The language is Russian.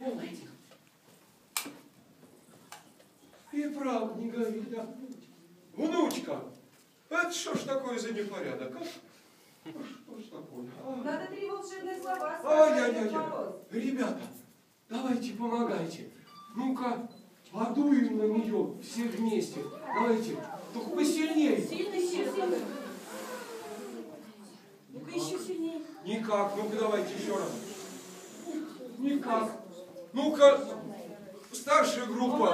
Oh, wait. Внучка, это что ж такое за непорядок, а? Ну, Что ж такое? а? Надо три волшебные слова сказать, Ай-яй-яй. Ребята, давайте помогайте. Ну-ка, подуем на нее все вместе. Давайте, только посильнее. Сильный, сильный. Ну-ка еще сильнее. Никак, ну-ка давайте еще раз. Никак. Ну-ка, старшая группа.